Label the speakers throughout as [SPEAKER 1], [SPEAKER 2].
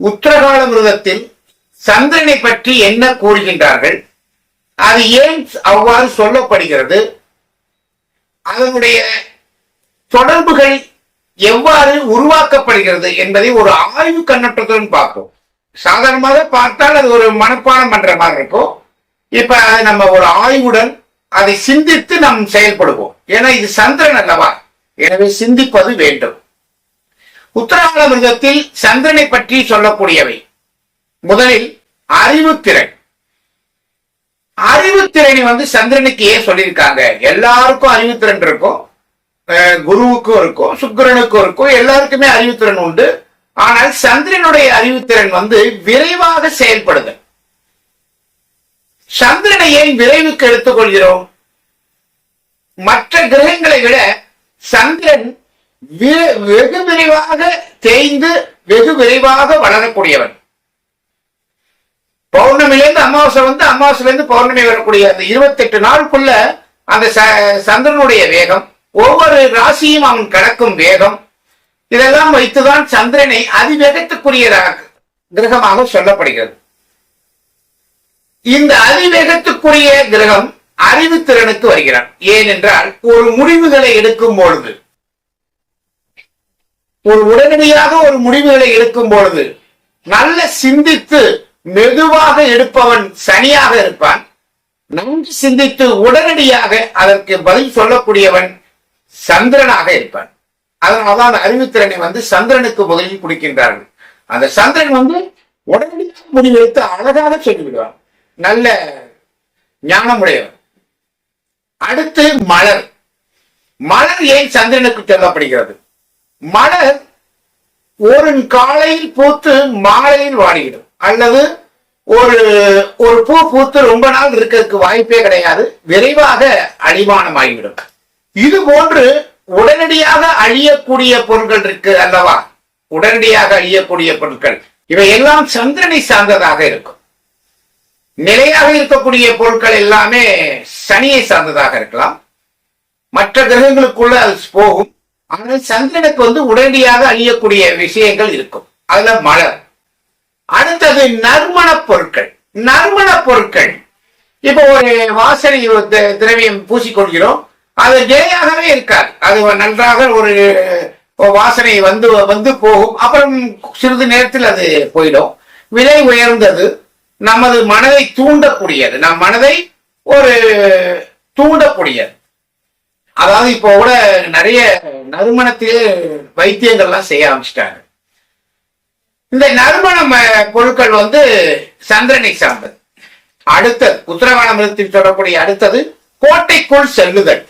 [SPEAKER 1] உத்தரகால மிருதத்தில் சந்திரனை பற்றி என்ன கூறுகின்றார்கள்? அது ஏன் அவ்வாறு சொல்லப்படுகிறது? அதனுடைய தொடர்புகள் எவ்வாறு உருவாக்கப்படுகிறது என்பதை ஒரு ஆய்வு கண்ணோட்டத்துடன் பார்ப்போம். சாதாரணமாக பார்த்தால் அது ஒரு மனப்பாடம் பண்ற மாதிரி இருக்கும். இப்ப அதை நம்ம ஒரு ஆய்வுடன் அதை சிந்தித்து நாம் செயல்படுவோம். ஏன்னா இது சந்திரன் அல்லவா? எனவே சிந்திப்பது வேண்டும். உத்தராகல மிருகத்தில் சந்திரனை பற்றி சொல்லக்கூடியவை. முதலில் அறிவுத்திறன் அறிவுத்திறனை வந்து சந்திரனுக்கு ஏன் சொல்லியிருக்காங்க? எல்லாருக்கும் அறிவுத்திறன் இருக்கும் குருவுக்கும் இருக்கும் சுக்கரனுக்கும் இருக்கும் எல்லாருக்குமே அறிவுத்திறன் உண்டு. ஆனால் சந்திரனுடைய அறிவுத்திறன் வந்து விரைவாக செயல்படுது. சந்திரனை ஏன் விரைவுக்கு எடுத்துக்கொள்கிறோம் மற்ற கிரகங்களை விட சந்திரன் வெகு விரைவாக தேய்ந்து வெகு விரைவாக வளரக்கூடியவன். பௌர்ணமியிலேருந்து அமாவாசை வந்து அமாவாசையிலேருந்து பௌர்ணமி வரக்கூடிய அந்த இருபத்தெட்டு நாளுக்குள்ள அந்த ச- சந்திரனுடைய வேகம் ஒவ்வொரு ராசியும் அவன் கடக்கும் வேகம் இதெல்லாம் வைத்துதான் சந்திரனை அதிவேகத்துக்குரியதாக கிரகமாக சொல்லப்படுகிறது. இந்த அதிவேகத்துக்குரிய கிரகம் அறிவுத்திறனுக்கு வருகிறான். ஏனென்றால் ஒரு முடிவுகளை எடுக்கும் பொழுது ஒரு உடனடியாக ஒரு முடிவுகளை எடுக்கும் பொழுது நல்ல சிந்தித்து மெதுவாக எடுப்பவன் சனியாக இருப்பான். நன்கு சிந்தித்து உடனடியாக அதற்கு பதில் சொல்லக்கூடியவன் சந்திரனாக இருப்பான். அதனாலதான் அந்த அறிவுத்திறனை வந்து சந்திரனுக்கு முதலில் கொடுக்கின்றார்கள். அந்த சந்திரன் வந்து உடனடியாக முடிவெடுத்து அழகாக சொல்லிவிடுவான். நல்ல ஞானமுடையவன். அடுத்து மலர். மலர் ஏன் சந்திரனுக்கு சொல்லப்படுகிறது? மலர் ஒரு காலையில் பூத்து மாலையில் வாடிவிடும் அல்லது ஒரு ஒரு பூ பூத்து ரொம்ப நாள் இருக்கிறதுக்கு வாய்ப்பே கிடையாது. விரைவாக அடிமானம் ஆகிவிடும் இது போன்று உடனடியாக அழியக்கூடிய பொருட்கள் இருக்கு அல்லவா? உடனடியாக அழியக்கூடிய பொருட்கள். இவை எல்லாம் சந்திரனை சார்ந்ததாக இருக்கும். நிலையாக இருக்கக்கூடிய பொருட்கள் எல்லாமே சனியை சார்ந்ததாக இருக்கலாம். மற்ற கிரகங்களுக்குள்ள அது போகும். ஆனால் சந்திரனுக்கு வந்து உடனடியாக அழியக்கூடிய விஷயங்கள் இருக்கும். அதுல மலர் அடுத்தது நறுமண பொருட்கள். நறுமண பொருட்கள். இப்போ ஒரு வாசனை திரவியம் பூசிக்கொள்கிறோம். அது ஜெயாகவே இருக்காது. அது நன்றாக ஒரு வாசனை வந்து வந்து போகும். அப்புறம் சிறிது நேரத்தில் அது போயிடும். விலை உயர்ந்தது. நமது மனதை தூண்டக்கூடியது. நம் மனதை ஒரு தூண்டக்கூடியது. அதாவது இப்போ கூட நிறைய நறுமணத்திலே வைத்தியங்கள்லாம் செய்ய ஆரம்பிச்சிட்டாங்க இந்த நறுமண பொருட்கள் வந்து சந்திரனை சார்ந்தது. அடுத்தது உத்தரவாணத்தில் சொல்லக்கூடிய அடுத்தது கோட்டைக்குள் செல்லுதல்.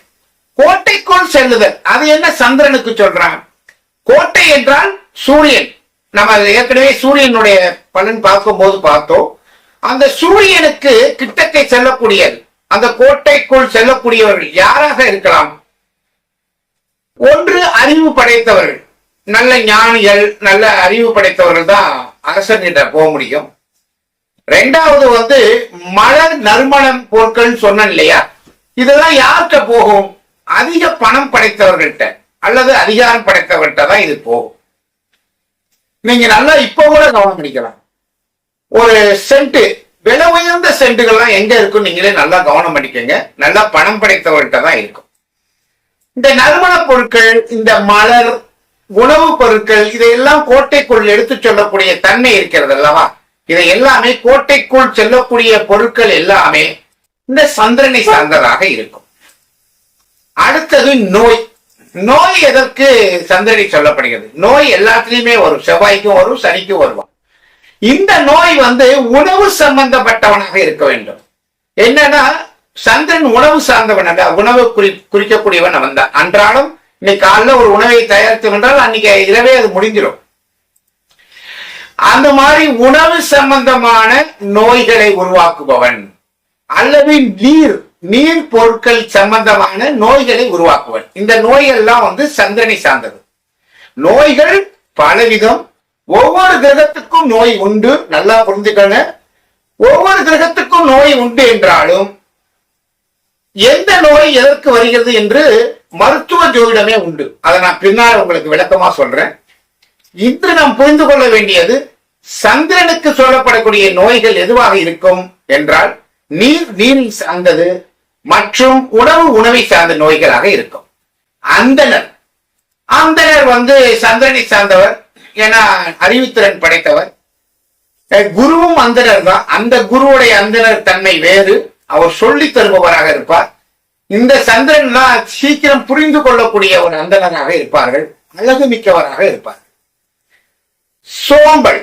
[SPEAKER 1] கோட்டைக்குள் செல்லுதல். அது என்ன சந்திரனுக்கு சொல்றான் கோட்டை என்றால் சூரியன். நம்ம ஏற்கனவே சூரியனுடைய பலன் பார்க்கும் போது பார்த்தோம். அந்த சூரியனுக்கு கிட்டக்கை செல்லக்கூடியது. அந்த கோட்டைக்குள் செல்லக்கூடியவர்கள் யாராக இருக்கலாம்? ஒன்று அறிவு படைத்தவர்கள். நல்ல ஞானிகள் நல்ல அறிவு படைத்தவர்கள் தான் அரசனிட போக முடியும். ரெண்டாவது வந்து மலர் நறுமணம் பொருட்கள் சொன்னேன் இல்லையா? இதெல்லாம் யார்கிட்ட போகும்? அதிக பணம் படைத்தவர்கள்ட்ட அல்லது அதிகாரம் படைத்தவர்கள்ட்ட தான் இது போகும். நீங்க நல்லா இப்ப கூட கவனம் பண்ணிக்கலாம். ஒரு சென்ட் விலை உயர்ந்த சென்ட்டுகள்லாம் எங்க இருக்கும் நீங்களே நல்லா கவனம் பண்ணிக்கங்க. நல்லா பணம் படைத்தவர்கிட்ட தான் இருக்கும். இந்த நறுமண பொருட்கள் இந்த மலர் உணவுப் பொருட்கள் இதையெல்லாம் கோட்டைக்குள் எடுத்துச் சொல்லக்கூடிய தன்மை இருக்கிறது அல்லவா? இதை எல்லாமே கோட்டைக்குள் செல்லக்கூடிய பொருட்கள் எல்லாமே இந்த சந்திரனை சார்ந்ததாக இருக்கும். அடுத்தது நோய். நோய் எதற்கு சந்திரனை சொல்லப்படுகிறது? நோய் எல்லாத்துலயுமே வரும். செவ்வாய்க்கும் வரும் சனிக்கும் வருவான். இந்த நோய் வந்து உணவு சம்பந்தப்பட்டவனாக இருக்க வேண்டும். என்னன்னா சந்திரன் உணவு சார்ந்தவன் அல்ல உணவு குறி குறிக்கக்கூடியவன் அவன் தான். அன்றாடம் இன்னைக்கு காலைல ஒரு உணவை தயாரித்து என்றால் அன்னைக்கு இரவே அது முடிஞ்சிடும். அந்த மாதிரி உணவு சம்பந்தமான நோய்களை உருவாக்குபவன் அல்லது நீர் நீர் பொருட்கள் சம்பந்தமான நோய்களை உருவாக்குவன். இந்த நோய் எல்லாம் வந்து சந்திரனை சார்ந்தது. நோய்கள் பலவிதம் ஒவ்வொரு கிரகத்துக்கும் நோய் உண்டு. நல்லா புரிஞ்சுக்கங்க. ஒவ்வொரு கிரகத்துக்கும் நோய் உண்டு என்றாலும் எந்த நோய் எதற்கு வருகிறது என்று மருத்துவ ஜோதிடமே உண்டு. அதை நான் பின்னால் உங்களுக்கு விளக்கமா சொல்றேன். இன்று நாம் புரிந்து கொள்ள வேண்டியது சந்திரனுக்கு சொல்லப்படக்கூடிய நோய்கள் எதுவாக இருக்கும் என்றால் நீர் நீரை சார்ந்தது மற்றும் உணவு உணவை சார்ந்த நோய்களாக இருக்கும். அந்தனர். அந்தனர் வந்து சந்திரனை சார்ந்தவர். ஏன்னா அறிவுத்திறன் படைத்தவர். குருவும் அந்தனர் தான் அந்த குருவுடைய அந்தனர் தன்மை வேறு. அவர் சொல்லி தருபவராக இருப்பார். இந்த சந்திரன் தான் சீக்கிரம் புரிந்து கொள்ளக்கூடிய ஒரு அந்தனராக இருப்பார்கள். அழகு மிக்கவராக இருப்பார். சோம்பல்.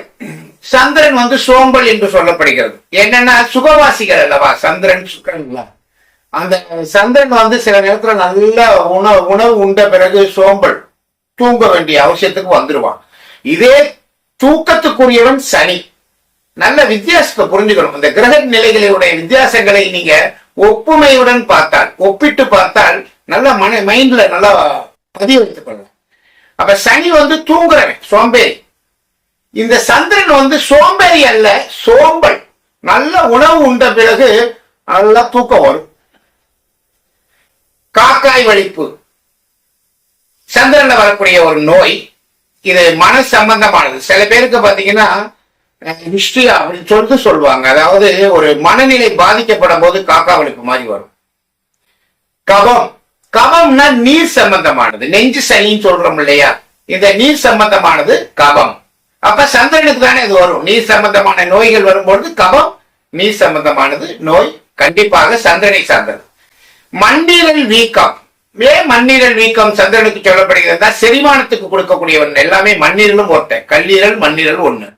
[SPEAKER 1] சந்திரன் வந்து சோம்பல் என்று சொல்லப்படுகிறது. என்னன்னா சுகவாசிகள் அல்லவா? சந்திரன் சுக்கரன் அந்த சந்திரன் வந்து சில நேரத்துல நல்ல உணவு உணவு உண்ட பிறகு சோம்பல். தூங்க வேண்டிய அவசியத்துக்கு வந்துருவான். இதே தூக்கத்துக்குரியவன் சனி. நல்ல வித்தியாசத்தை புரிஞ்சுக்கணும். இந்த கிரக நிலைகளுடைய வித்தியாசங்களை நீங்க ஒப்புமையுடன் பார்த்தால் ஒப்பிட்டு பார்த்தால் நல்ல மன மைண்ட்ல நல்லா பதிய வைத்துக் கொள்ளலாம் அப்ப சனி வந்து தூங்குறவன் சோம்பேறி. இந்த சந்திரன் வந்து சோம்பேறி அல்ல சோம்பல். நல்ல உணவு உண்ட பிறகு நல்லா தூக்கம் வரும். காக்காய் வலிப்பு. சந்திரன்ல வரக்கூடிய ஒரு நோய் இது மன சம்பந்தமானது சில பேருக்கு பாத்தீங்கன்னா ஹிஸ்டரி அப்படின்னு சொல்லிட்டு சொல்லுவாங்க. அதாவது ஒரு மனநிலை பாதிக்கப்படும் போது காக்கா வலிப்பு மாதிரி வரும். கபம். கபம்னா நீர் சம்பந்தமானது. நெஞ்சு சனின்னு சொல்றோம் இல்லையா? இந்த நீர் சம்பந்தமானது கபம். அப்ப சந்திரனுக்கு தானே இது வரும். நீர் சம்பந்தமான நோய்கள் வரும்பொழுது கபம் நீர் சம்பந்தமானது நோய். கண்டிப்பாக சந்திரனை சார்ந்தது. மண்ணீரல் வீக்கம். மே மண்ணீரல் வீக்கம் சந்திரனுக்கு சொல்லப்படுகிறது? செரிமானத்துக்கு கொடுக்கக்கூடியவன். எல்லாமே மண்ணீரலும் ஒருத்தன். கல்லீரல் மண்ணீரல் ஒண்ணு.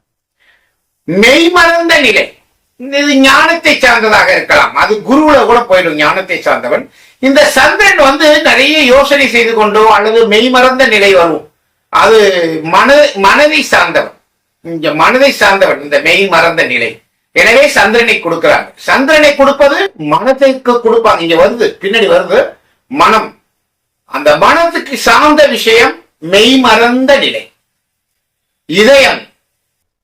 [SPEAKER 1] மெய்மறந்த நிலை. இது ஞானத்தை சார்ந்ததாக இருக்கலாம். அது குருவுல கூட போயிடும். ஞானத்தை சார்ந்தவன். இந்த சந்திரன் வந்து நிறைய யோசனை செய்து கொண்டோ அல்லது மெய்மறந்த நிலை வரும். அது மன மனதை சார்ந்தவன். இங்க மனதை சார்ந்தவன். இந்த மெய் மறந்த நிலை. எனவே சந்திரனை கொடுக்கிறாங்க சந்திரனை கொடுப்பது மனதிற்கு கொடுப்பாங்க. இங்க வருது. பின்னாடி வருது மனம். அந்த மனத்துக்கு சார்ந்த விஷயம் மெய்மறந்த நிலை. இதயம்.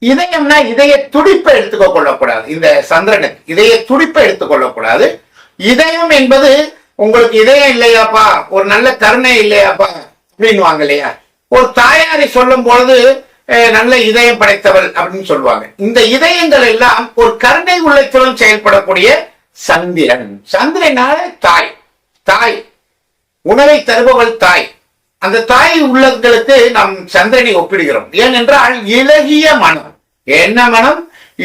[SPEAKER 1] இதயம்னா இதய துடிப்பை எடுத்துக்க கொள்ளக்கூடாது. இந்த சந்திரனுக்கு இதய துடிப்பை எடுத்துக்கொள்ளக்கூடாது இதயம் என்பது உங்களுக்கு இதயம் இல்லையாப்பா ஒரு நல்ல கருணை இல்லையாப்பா அப்படின்வாங்க இல்லையா? ஒரு தாயாரை சொல்லும் பொழுது நல்ல இதயம் படைத்தவள் அப்படின்னு சொல்லுவாங்க. இந்த இதயங்கள் எல்லாம் ஒரு கருணை உள்ளத்துடன் செயல்படக்கூடிய சந்திரன். சந்திரனால தாய். தாய். உணவை தருபவள் தாய். அந்த தாய் உள்ளங்களுக்கு நாம் சந்திரனை ஒப்பிடுகிறோம். ஏனென்றால் இலகிய மனம். என்ன மனம்?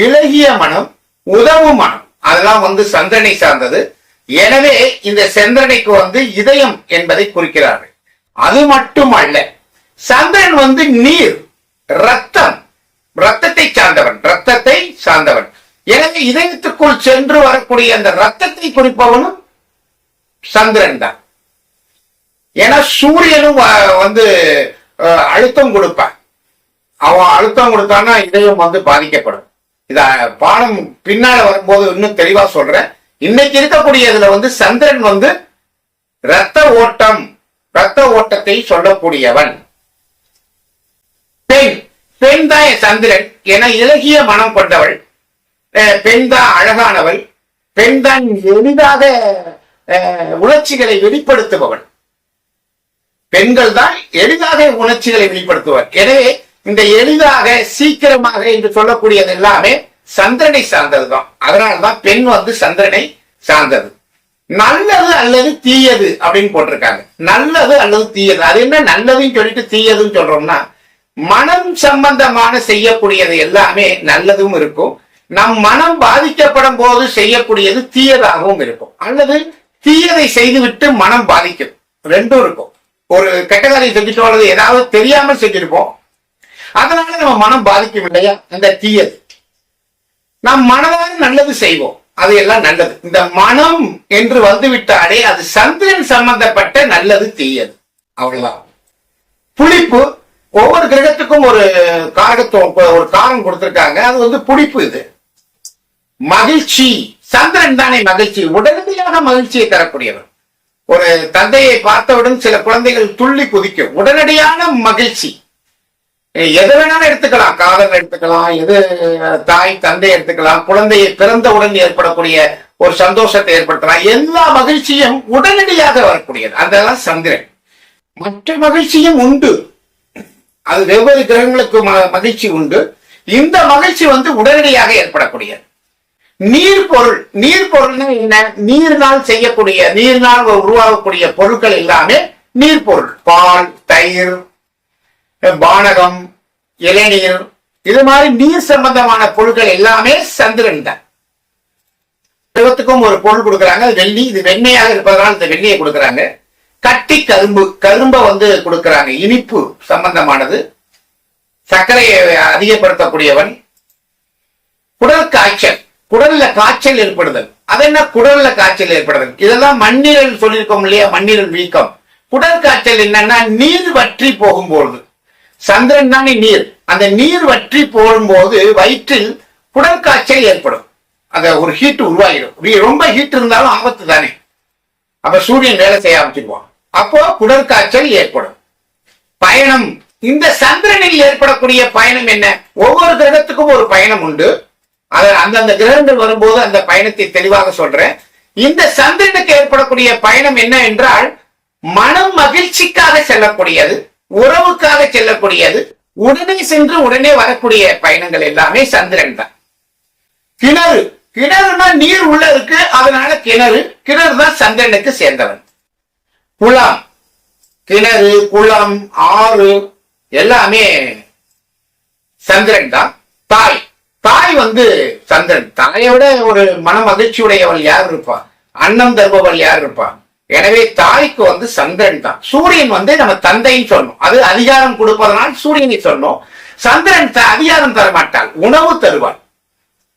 [SPEAKER 1] இலகிய மனம் உதவும் மனம். அதெல்லாம் வந்து சந்திரனை சார்ந்தது. எனவே இந்த சந்திரனைக்கு வந்து இதயம் என்பதை குறிக்கிறார்கள். அது மட்டுமல்ல சந்திரன் வந்து நீர் ரத்தம் ரத்தத்தை சார்ந்தவன் ரத்தத்தை சார்ந்தவன். எனவே இதயத்துக்குள் சென்று வரக்கூடிய அந்த ரத்தத்தை குறிப்பவனும் சந்திரன் தான். ஏன்னா சூரியனும் வந்து அழுத்தம் கொடுப்பான் அவன் அழுத்தம் கொடுத்தான்னா இதயம் வந்து பாதிக்கப்படும். இத பாடம் பின்னால வரும்போது இன்னும் தெளிவா சொல்றேன். இன்னைக்கு இருக்கக்கூடிய இதுல வந்து சந்திரன் வந்து ரத்த ஓட்டம் ரத்த ஓட்டத்தை சொல்லக்கூடியவன். பெண் பெண் தான் என் சந்திரன் என இலகிய மனம் கொண்டவள். பெண் தான் அழகானவள். பெண் தான் எளிதாக உணர்ச்சிகளை வெளிப்படுத்துபவள். பெண்கள் தான் எளிதாக உணர்ச்சிகளை வெளிப்படுத்துவார். எனவே இந்த எளிதாக சீக்கிரமாக என்று சொல்லக்கூடியது எல்லாமே சந்திரனை சார்ந்தது தான். அதனால்தான் பெண் வந்து சந்திரனை சார்ந்தது. நல்லது அல்லது தீயது அப்படின்னு போட்டிருக்காங்க. நல்லது அல்லது தீயது. அது என்ன? நல்லதுன்னு சொல்லிட்டு தீயதுன்னு சொல்றோம்னா மனம் சம்பந்தமான செய்யக்கூடியது எல்லாமே நல்லதும் இருக்கும். நம் மனம் பாதிக்கப்படும் போது செய்யக்கூடியது தீயதாகவும் இருக்கும். அல்லது தீயதை செய்துவிட்டு மனம் பாதிக்கும் ரெண்டும் இருக்கும். ஒரு கெட்ட காரியம் செஞ்சுட்டோம் அல்லது ஏதாவது தெரியாமல் செஞ்சிருப்போம். அதனால நம்ம மனம் பாதிக்கும் இல்லையா? அந்த தீயது. நாம் மனதார நல்லது செய்வோம். அது எல்லாம் நல்லது. இந்த மனம் என்று வந்து விட்டாலே அது சந்திரன் சம்பந்தப்பட்ட நல்லது தீயது. அவ்வளவுதான். புளிப்பு ஒவ்வொரு கிரகத்துக்கும் ஒரு காரகத்துவம் ஒரு காரம் கொடுத்திருக்காங்க. அது வந்து புளிப்பு இது. மகிழ்ச்சி. சந்திரன் தானே மகிழ்ச்சி. உடனடியாக மகிழ்ச்சியை தரக்கூடியவர். ஒரு தந்தையை பார்த்தவுடன் சில குழந்தைகள் துள்ளி குதிக்கும். உடனடியான மகிழ்ச்சி. எது வேணாலும் எடுத்துக்கலாம். காதல் எடுத்துக்கலாம். எது தாய் தந்தை எடுத்துக்கலாம். குழந்தையை பிறந்தவுடன் ஏற்படக்கூடிய ஒரு சந்தோஷத்தை ஏற்படுத்தலாம். எல்லா மகிழ்ச்சியும் உடனடியாக வரக்கூடியது. அதெல்லாம் சந்திரன். மற்ற மகிழ்ச்சியும் உண்டு. அது வெவ்வேறு கிரகங்களுக்கு ம- மகிழ்ச்சி உண்டு. இந்த மகிழ்ச்சி வந்து உடனடியாக ஏற்படக்கூடியது. நீர் பொருள் நீர் பொருள்னா என்ன? நீர்னால் செய்யக்கூடிய நீர்னால் உருவாகக்கூடிய பொருட்கள் எல்லாமே நீர் பொருள் பால் தயிர் பானகம் இளநீர். இது மாதிரி நீர் சம்பந்தமான பொருட்கள் எல்லாமே சந்திரன் தான். உலகத்துக்கும் ஒரு பொருள் கொடுக்குறாங்க. அது வெள்ளி. இது வெண்மையாக இருப்பதனால் இந்த வெள்ளியை கொடுக்குறாங்க. கட்டி கரும்பு கரும்பை வந்து கொடுக்குறாங்க. இனிப்பு சம்பந்தமானது. சர்க்கரையை அதிகப்படுத்தக்கூடியவன். குடல் காய்ச்சல். குடல்ல காய்ச்சல் ஏற்படுதல். அது என்ன? குடல்ல காய்ச்சல் ஏற்படுதல். இதெல்லாம் மண்ணீரல் சொல்லியிருக்கோம் இல்லையா? மண்ணீரல் வீக்கம். குடல் காய்ச்சல் என்னன்னா நீர் வற்றி போகும்போது சந்திரன் தானே நீர். அந்த நீர் வற்றி போகும்போது வயிற்றில் குடல் காய்ச்சல் ஏற்படும். அந்த ஒரு ஹீட் உருவாகிடும். ரொம்ப ஹீட் இருந்தாலும் ஆபத்து தானே. அப்ப சூரியன் வேலை செய்ய ஆரம்பிச்சிருவான். அப்போ குடல் காய்ச்சல் ஏற்படும். பயணம். இந்த சந்திரனில் ஏற்படக்கூடிய பயணம் என்ன? ஒவ்வொரு கிரகத்துக்கும் ஒரு பயணம் உண்டு. அந்தந்த கிரகங்கள் வரும்போது அந்த பயணத்தை தெளிவாக சொல்றேன். இந்த சந்திரனுக்கு ஏற்படக்கூடிய பயணம் என்ன என்றால் மனம் மகிழ்ச்சிக்காக செல்லக்கூடியது உறவுக்காக செல்லக்கூடியது உடனே சென்று உடனே வரக்கூடிய பயணங்கள் எல்லாமே சந்திரன் தான். கிணறு. கிணறுனா நீர் உள்ள இருக்கு அதனால கிணறு. கிணறு தான் சந்திரனுக்கு சேர்ந்தவன். குளம். கிணறு குளம் ஆறு எல்லாமே சந்திரன் தான். தாய். தாய் வந்து சந்திரன். தாயோட விட ஒரு மன மகிழ்ச்சியுடையவள் யார் இருப்பா? அன்னம் தருபவள் யார் இருப்பா? எனவே தாய்க்கு வந்து சந்திரன் தான். சூரியன் வந்து நம்ம தந்தைன்னு சொன்னோம் அது அதிகாரம் கொடுப்பதனால் சூரியனை சொன்னோம் சந்திரன் த- அதிகாரம் தர மாட்டாள் உணவு தருவாள்.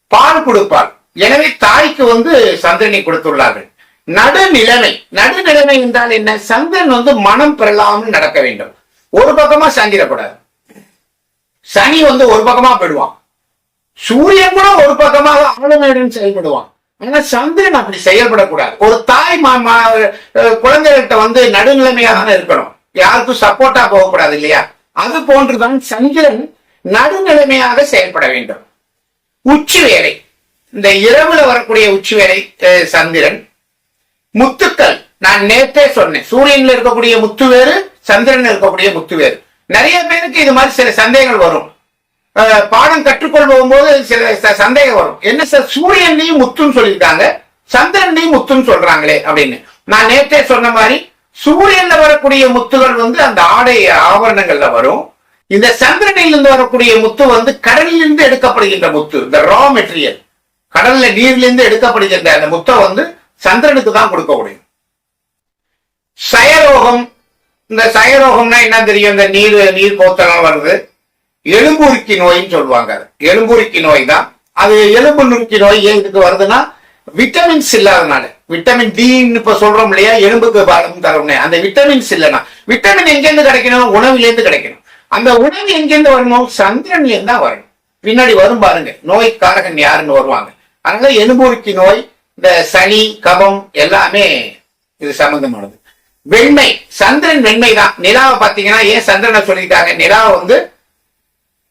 [SPEAKER 1] பால் கொடுப்பாள். எனவே தாய்க்கு வந்து சந்திரனை கொடுத்துள்ளார்கள். நடுநிலைமை. நடுநிலைமை என்றால் என்ன? சந்திரன் வந்து மனம் பெறலாம்னு நடக்க வேண்டும். ஒரு பக்கமா சாஞ்சிடக்கூடாது சனி வந்து ஒரு பக்கமா போயிடுவான். சூரியன் கூட ஒரு பக்கமாக ஆளுமையுடன் செயல்படுவான். ஆனா சந்திரன் அப்படி செயல்படக்கூடாது. ஒரு தாய் மாமா குழந்தைகள்கிட்ட வந்து நடுநிலைமையாக இருக்கணும். யாருக்கும் சப்போர்ட்டா போகக்கூடாது இல்லையா? அது போன்றுதான் சந்திரன் நடுநிலைமையாக செயல்பட வேண்டும். உச்சி வேலை. இந்த இரவுல வரக்கூடிய உச்சி வேலை சந்திரன். முத்துக்கள். நான் நேற்றே சொன்னேன். சூரியன்ல இருக்கக்கூடிய முத்து வேறு சந்திரன் இருக்கக்கூடிய முத்து வேறு. நிறைய பேருக்கு இது மாதிரி சில சந்தேகங்கள் வரும். பாடம் கற்றுக்கொள்ளும் போது சில சந்தேகம் வரும். என்ன சார் சூரியன்லையும் முத்துன்னு சொல்லியிருக்காங்க. சந்திரன்லையும் முத்துன்னு சொல்றாங்களே அப்படின்னு. நான் நேற்றே சொன்ன மாதிரி சூரியன்ல வரக்கூடிய முத்துகள் வந்து அந்த ஆடை ஆபரணங்கள்ல வரும். இந்த சந்திரனிலிருந்து வரக்கூடிய முத்து வந்து கடலிலிருந்து எடுக்கப்படுகின்ற முத்து இந்த ரா மெட்டீரியல் கடல்ல நீர்லிருந்து எடுக்கப்படுகின்ற அந்த முத்தை வந்து சந்திரனுக்கு தான் கொடுக்க முடியும். சயரோகம் இந்த சயரோகம்னா என்ன தெரியும்? இந்த நீர் நீர் கோத்தலாம் வருது. எலும்புருக்கி நோயின்னு சொல்லுவாங்க. எலும்புருக்கி நோய் தான் அது எலும்பு நுருக்கி நோய் ஏன் இதுக்கு வருதுன்னா விட்டமின்ஸ் இல்லாதனால. விட்டமின் டின்னு இப்ப சொல்றோம் இல்லையா? எலும்புக்கு பலம் தரோம்னே அந்த விட்டமின்ஸ் இல்லைன்னா. விட்டமின் எங்கேருந்து கிடைக்கணும்? உணவுலேருந்து கிடைக்கணும். அந்த உணவு எங்கேருந்து வரணும்? சந்திரன்ல இருந்து தான் வரணும். பின்னாடி வரும் பாருங்க. நோய் காரகன் யாருன்னு வருவாங்க. அதனால எலும்புருக்கி நோய் இந்த சனி கபம் எல்லாமே இது சம்பந்தமானது. வெண்மை. சந்திரன் வெண்மை தான் நிலாவை பார்த்தீங்கன்னா ஏன் சந்திரனை சொல்லியிருக்காங்க நிலாவை வந்து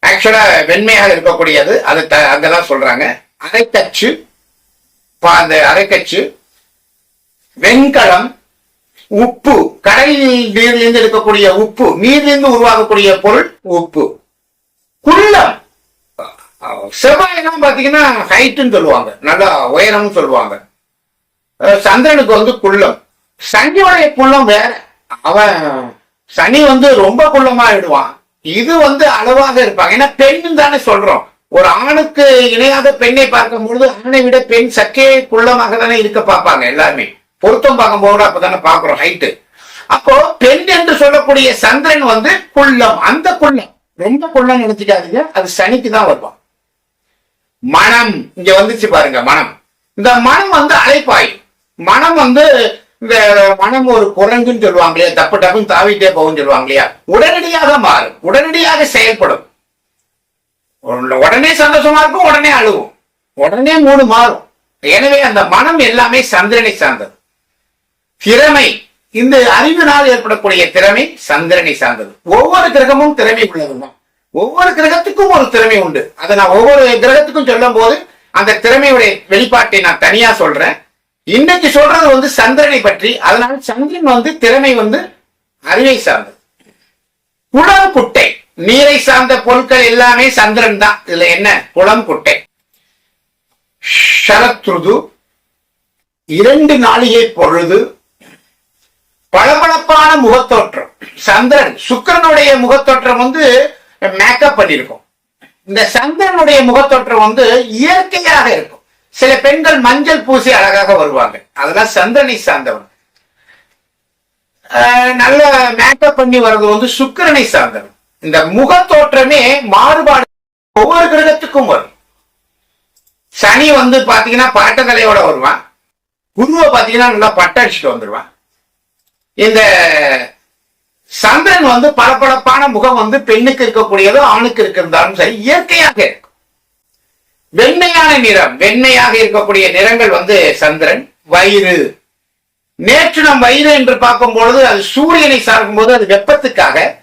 [SPEAKER 1] ஆக்சுவலா வெண்மையாக இருக்கக்கூடியது. அது த- அங்கதான் சொல்றாங்க. அரைக்கச்சு பா- அந்த அரைக்கச்சு வெண்கலம் உப்பு. கடல் நீரிலிருந்து இருக்கக்கூடிய உப்பு. நீரிலிருந்து உருவாகக்கூடிய பொருள் உப்பு. குள்ளம். செவ்வாயெல்லாம் பாத்தீங்கன்னா ஹைட்டுன்னு சொல்லுவாங்க. நல்லா உயரம்னு சொல்லுவாங்க. சந்திரனுக்கு வந்து குள்ளம். சனியோடைய குள்ளம் வேற. அவன் சனி வந்து ரொம்ப குள்ளமா ஆயிடுவான் இது வந்து அளவாக இருப்பாங்க. ஏன்னா பெண் தானே சொல்றோம். ஒரு ஆணுக்கு இணையாக பெண்ணை பார்க்கும் பொழுது ஆணை விட பெண் சற்றே குள்ளமாக தானே இருக்க பார்ப்பாங்க எல்லாருமே. பொருத்தம் பார்க்கும்போது அப்பதானே பாக்குறோம் ஹைட்டு அப்போ பெண் என்று சொல்லக்கூடிய சந்திரன் வந்து குள்ளம். அந்த குள்ளம். ரொம்ப குள்ளம் நினைச்சுக்காதீங்க. அது சனிக்கு தான் வருவான். மனம். இங்க வந்துச்சு பாருங்க மனம். இந்த மனம் வந்து அழைப்பாய் மனம் வந்து இந்த மனம் ஒரு குரங்குன்னு சொல்லுவாங்க இல்லையா தப்பு டப்புன்னு தாவிட்டே போகும்னு சொல்லுவாங்க இல்லையா உடனடியாக மாறும் உடனடியாக செயல்படும். உடனே சந்தோஷமா இருக்கும் உடனே அழுவும். உடனே மூணு மாறும். எனவே அந்த மனம் எல்லாமே சந்திரனை சார்ந்தது. திறமை இந்த அறிவினால் ஏற்படக்கூடிய திறமை சந்திரனை சார்ந்தது. ஒவ்வொரு கிரகமும் திறமை உள்ளதுதான் ஒவ்வொரு கிரகத்துக்கும் ஒரு திறமை உண்டு. அதை நான் ஒவ்வொரு கிரகத்துக்கும் சொல்லும் போது அந்த திறமையுடைய வெளிப்பாட்டை நான் தனியா சொல்றேன். இன்னைக்கு சொல்றது வந்து சந்திரனை பற்றி. அதனால சந்திரன் வந்து திறமை வந்து அறிவை சார்ந்தது. குளம் குட்டை. நீரை சார்ந்த பொருட்கள் எல்லாமே சந்திரன் தான். இதுல என்ன? குளம் குட்டை. ஷரத்ருது இரண்டு நாளிகை பொழுது பளபளப்பான முகத்தோற்றம். சந்திரன் சுக்கிரனுடைய முகத்தோற்றம் வந்து மேக்கப் பண்ணியிருக்கும். இந்த சந்திரனுடைய முகத்தோற்றம் வந்து இயற்கையாக இருக்கும். சில பெண்கள் மஞ்சள் பூசி அழகாக வருவாங்க. அதெல்லாம் சந்திரனை சார்ந்தவன். ஆஹ் நல்ல மேக்கப் பண்ணி வர்றது வந்து சுக்கிரனை சார்ந்தவன். இந்த முகத்தோற்றமே மாறுபாடு ஒவ்வொரு கிரகத்துக்கும் வரும். சனி வந்து பாத்தீங்கன்னா பரட்ட தலையோட வருவான். குருவை பாத்தீங்கன்னா நல்லா பட்ட அடிச்சுட்டு வந்துருவான். இந்த சந்திரன் வந்து பளபளப்பான முகம் வந்து பெண்ணுக்கு இருக்கக்கூடியதோ ஆணுக்கு இருக்கிறதாலும் சரி இயற்கையாக இருக்கும் வெண்மையான நிறம். வெண்மையாக இருக்கக்கூடிய நிறங்கள் வந்து சந்திரன் வயிறு. நேற்று நம் வயிறு என்று பார்க்கும் பொழுது அது சூரியனை சார்க்கும் போது அது வெப்பத்துக்காக.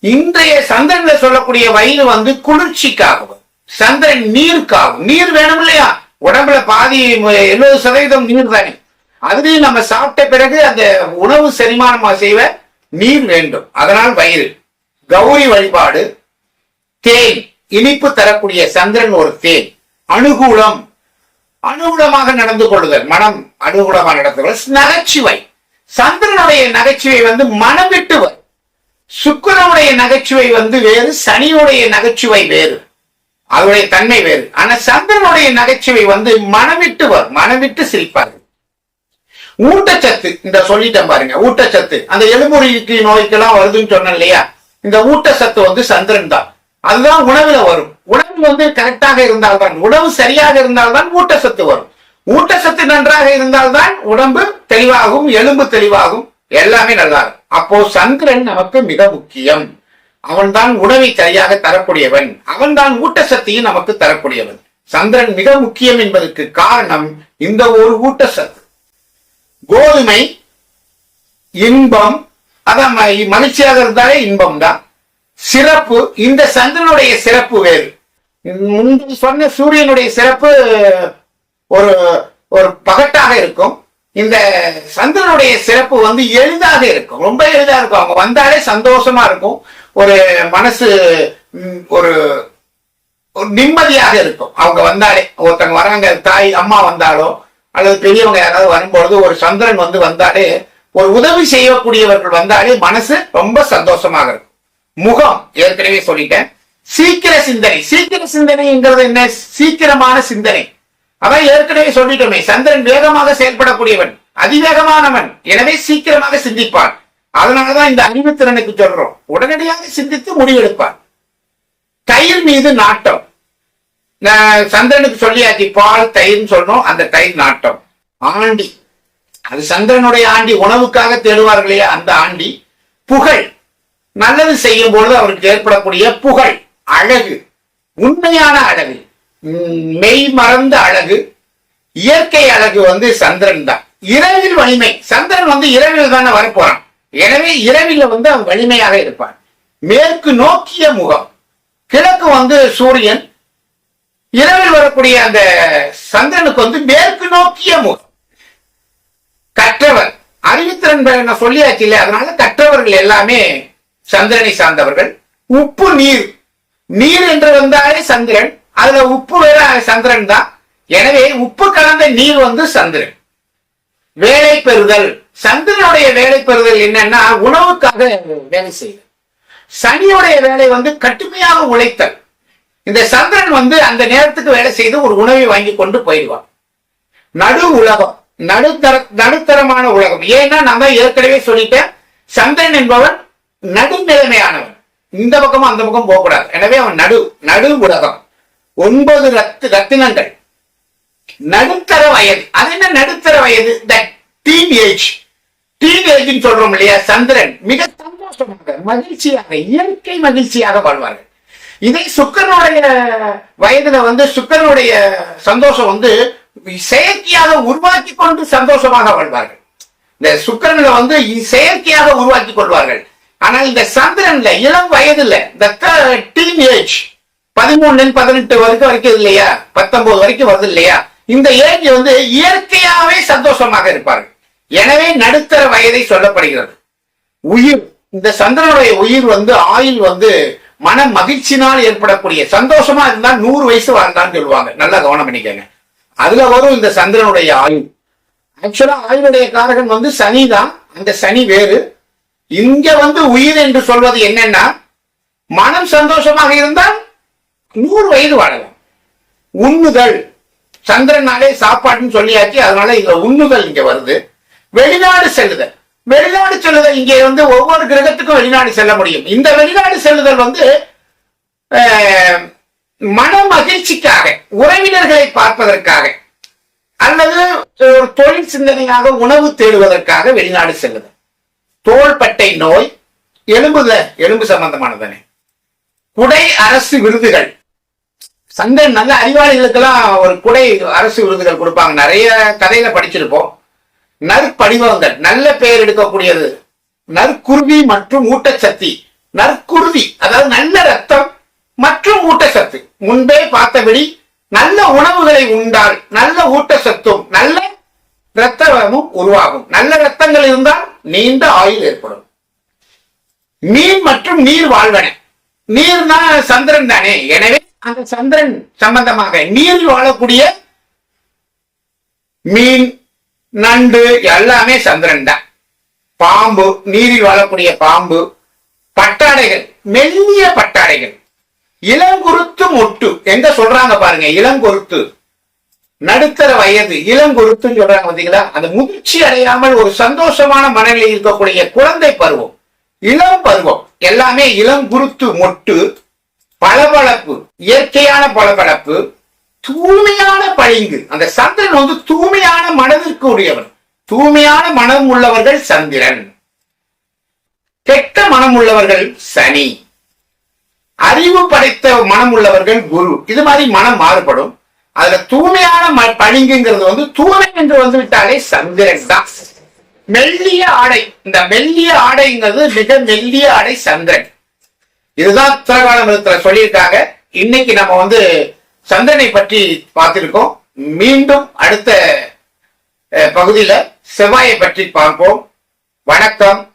[SPEAKER 1] இன்றைய சந்திரன்ல சொல்லக்கூடிய வயிறு வந்து குளிர்ச்சிக்காகவும் சந்திரன் நீருக்காகும் நீர் வேணும் இல்லையா உடம்புல பாதி எழுபது சதவீதம் நீர் தானே. அதுலயும் நம்ம சாப்பிட்ட பிறகு அந்த உணவு செரிமானமாக செய்வ நீர் வேண்டும். அதனால் வயிறு. கௌரி வழிபாடு. தேன். இனிப்பு தரக்கூடிய சந்திரன் ஒரு தேன். அனுகூலம் அனுகூலமாக நடந்து கொள்ளுதல். மனம் அனுகூலமாக நடந்து கொள்ளுதல். நகைச்சுவை. சந்திரனுடைய நகைச்சுவை வந்து மனம் விட்டு வரும். சுக்கிரனுடைய நகைச்சுவை வந்து வேறு சனியுடைய நகைச்சுவை வேறு. அதனுடைய தன்மை வேறு. ஆனா சந்திரனுடைய நகைச்சுவை வந்து மனவிட்டு வரும். மனவிட்டு சிரிப்பார்கள் ஊட்டச்சத்து. இந்த சொல்லிட்டேன் பாருங்க ஊட்டச்சத்து. அந்த எலும்புரிக்கு நோய்க்கெல்லாம் வருதுன்னு சொன்னேன் இல்லையா? இந்த ஊட்டச்சத்து வந்து சந்திரன் தான். அதுதான் உணவுல வரும். உணவு வந்து கரெக்டாக இருந்தால்தான் உணவு சரியாக இருந்தால்தான் ஊட்டச்சத்து வரும். ஊட்டச்சத்து நன்றாக இருந்தால்தான் உடம்பு தெளிவாகும் எலும்பு தெளிவாகும் எல்லாமே நல்லா இருக்கும் அப்போ சந்திரன் நமக்கு மிக முக்கியம். அவன்தான் உணவை சரியாக தரக்கூடியவன். அவன்தான் ஊட்டச்சத்தையும் நமக்கு தரக்கூடியவன். சந்திரன் மிக முக்கியம் என்பதற்கு காரணம் இந்த ஒரு ஊட்டச்சத்து. கோதுமை இன்பம் அதான் மகிழ்ச்சியாக இருந்தாலே இன்பம் தான் சிறப்பு இந்த சந்திரனுடைய சிறப்பு வேறு. முன்பு சொன்ன சூரியனுடைய சிறப்பு ஒரு ஒரு பகட்டாக இருக்கும். இந்த சந்திரனுடைய சிறப்பு வந்து எளிதாக இருக்கும். ரொம்ப எளிதாக இருக்கும். அவங்க வந்தாலே சந்தோஷமா இருக்கும். ஒரு மனசு ஒரு ஒரு நிம்மதியாக இருக்கும். அவங்க வந்தாலே ஒருத்தங்க வராங்க தாய் அம்மா வந்தாலோ அல்லது பெரியவங்க யாராவது வரும்பொழுது ஒரு சந்திரன் வந்து வந்தாலே ஒரு உதவி செய்யக்கூடியவர்கள் வந்தாலே மனசு ரொம்ப சந்தோஷமாக இருக்கும். முகம். ஏற்கனவே சொல்லிட்டேன். சீக்கிர சிந்தனை. சீக்கிர சிந்தனைங்கிறது என்ன சீக்கிரமான சிந்தனை. அதான் ஏற்கனவே சொல்லிட்டோமே. சந்திரன் வேகமாக செயல்படக்கூடியவன் அதிவேகமானவன். எனவே சீக்கிரமாக சிந்திப்பான். அதனாலதான் இந்த அறிவுத்திறனுக்கு சொல்றோம். உடனடியாக சிந்தித்து முடிவெடுப்பான். தயிர் மீது நாட்டம். சந்திரனுக்கு சொல்லியாச்சு பால் தயிர்னு சொல்றோம் அந்த தயிர் நாட்டம். ஆண்டி. அது சந்திரனுடைய ஆண்டி. உணவுக்காக தேடுவார்கள் அந்த ஆண்டி. புகழ். நல்லது செய்யும் பொழுது அவருக்கு ஏற்படக்கூடிய புகழ் அழகு உண்மையான அழகு. மெய் மறந்த அழகு இயற்கை அழகு வந்து சந்திரன் தான். இரவில் வலிமை. சந்திரன் வந்து இரவில் தானே வரப்போறான். எனவே இரவில் வந்து அவன் வலிமையாக இருப்பான். மேற்கு நோக்கிய முகம். கிழக்கு வந்து சூரியன். இரவில் வரக்கூடிய அந்த சந்திரனுக்கு வந்து மேற்கு நோக்கிய முகம். கற்றவர். அறிவித்திறன் பெற நான் சொல்லியாச்சு இல்லையா? அதனால கற்றவர்கள் எல்லாமே சந்திரனை சார்ந்தவர்கள். உப்பு நீர். நீர் என்று வந்தாலே சந்திரன். அதுல உப்பு வேற சந்திரன் தான். எனவே உப்பு கலந்த நீர் வந்து சந்திரன். வேலை பெறுதல். சந்திரனுடைய வேலை பெறுதல் என்னன்னா உணவுக்காக வேலை செய்தல். சனியுடைய வேலை வந்து கடுமையாக உழைத்தல். இந்த சந்திரன் வந்து அந்த நேரத்துக்கு வேலை செய்து ஒரு உணவை வாங்கி கொண்டு போயிடுவான். நடு உலகம். நடுத்தர நடுத்தரமான உலகம். ஏன்னா நம்ம ஏற்கனவே சொல்லிட்டேன். சந்திரன் என்பவன் நடுநிலைமையானவன் இந்த பக்கமும் அந்த பக்கம் போகக்கூடாது. எனவே அவன் நடு நடு உலகம். ஒன்பது ரத்து ரத்தினங்கள். நடுத்தர வயது. அது என்ன நடுத்தர வயது? த டீன் ஏஜ் டீன் சொல்றோம் இல்லையா? சந்திரன். மிக சந்தோஷமாக மகிழ்ச்சியாக இயற்கை மகிழ்ச்சியாக வாழ்வார்கள். இதே சுக்கரனுடைய வயதுல வந்து சுக்கரனுடைய சந்தோஷம் வந்து செயற்கையாக உருவாக்கி கொண்டு சந்தோஷமாக வாழ்வார்கள். இந்த சுக்கிரன்ல வந்து செயற்கையாக உருவாக்கி கொள்வார்கள். ஆனால் இந்த சந்திரன்ல இளம் வயதுல இந்த டீன் ஏஜ் பதிமூணு பதினெட்டு வரைக்கும் வரைக்கும் இல்லையா? பத்தொன்பது வரைக்கும் வருது இல்லையா? இந்த ஏஜ் வந்து இயற்கையாகவே சந்தோஷமாக இருப்பார்கள். எனவே நடுத்தர வயதை சொல்லப்படுகிறது. உயிர் இந்த சந்திரனுடைய உயிர் வந்து ஆயுள் வந்து மன மகிழ்ச்சினால் ஏற்படக்கூடிய சந்தோஷமா இருந்தா நூறு வயசு வாழ்ந்தான்னு சொல்லுவாங்க. நல்லா கவனம் பண்ணிக்கங்க. அதுல வரும் இந்த சந்திரனுடைய ஆயுள். ஆக்சுவலா ஆயுளுடைய காரகன் வந்து சனி தான் அந்த சனி வேறு. இங்க வந்து உயிர் என்று சொல்வது என்னன்னா மனம் சந்தோஷமாக இருந்தால் நூறு வயது வாழலாம். உண்ணுதல். சந்திரனாலே சாப்பாடுன்னு சொல்லியாச்சு அதனால இங்க உண்ணுதல் இங்க வருது. வெளிநாடு செல்லுதல். வெளிநாடு செல்லுதல் இங்கே வந்து ஒவ்வொரு கிரகத்துக்கும் வெளிநாடு செல்ல முடியும். இந்த வெளிநாடு செல்லுதல் வந்து மன மகிழ்ச்சிக்காக உறவினர்களை பார்ப்பதற்காக அல்லது ஒரு தொழில் சிந்தனையாக உணவு தேடுவதற்காக வெளிநாடு செல்லுதல். தோள்பட்டை நோய் எலும்புல எலும்பு சம்பந்தமானதானே குடை அரசு விருதுகள். சங்க நல்ல அறிவாளிகளுக்கெல்லாம் ஒரு குடை அரசு விருதுகள் கொடுப்பாங்க. நிறைய கதையில படிச்சிருப்போம். நற்படிவங்கள் நல்ல பெயர் எடுக்கக்கூடியது. நற்குருவி மற்றும் ஊட்டச்சத்தி. நற்குருவி அதாவது நல்ல ரத்தம் மற்றும் ஊட்டச்சத்து. முன்பே பார்த்தபடி நல்ல உணவுகளை உண்டால் நல்ல ஊட்டச்சத்தும் நல்ல இரத்தமும் உருவாகும். நல்ல ரத்தங்கள் இருந்தால் நீண்ட ஆயுள் ஏற்படும். மீன் மற்றும் நீர் வாழ்வன. நீர்னா சந்திரன் தானே. எனவே அந்த சந்திரன் சம்பந்தமாக நீரில் வாழக்கூடிய மீன் நண்டு எல்லாமே சந்திரன் தான். பாம்பு நீரில் வாழக்கூடிய பாம்பு பட்டாடைகள் மெல்லிய பட்டாடைகள். இளங்குருத்து மொட்டு. எங்க சொல்றாங்க பாருங்க இளங்குருத்து நடுத்தர வயது இளங்குருத்துன்னு சொல்றாங்க பாத்தீங்களா? அந்த முதிர்ச்சி அடையாமல் ஒரு சந்தோஷமான மனநிலை இருக்கக்கூடிய குழந்தை பருவம் இளம் பருவம் எல்லாமே இளங்குருத்து மொட்டு பளபளப்பு இயற்கையான பளபளப்பு தூய்மையான பளிங்கு. அந்த சந்திரன் வந்து தூய்மையான மனதிற்கு உரியவன். தூய்மையான மனம் உள்ளவர்கள் சந்திரன். கெட்ட மனம் உள்ளவர்கள் சனி. அறிவு படைத்த மனம் உள்ளவர்கள் குரு. இது மாதிரி மனம் மாறுபடும். அதுல தூய்மையான ம- பளிங்குங்கிறது வந்து தூய்மை என்று வந்து விட்டாலே சந்திரன் தான் மெல்லிய ஆடை இந்த மெல்லிய ஆடைங்கிறது மிக மெல்லிய ஆடை சந்திரன். இதுதான் உத்தரகால மதத்துல சொல்லியிருக்காங்க. இன்னைக்கு நம்ம வந்து சந்திரனை பற்றி பார்த்திருக்கோம். மீண்டும் அடுத்த பகுதியில செவ்வாயை பற்றி பார்ப்போம். வணக்கம்.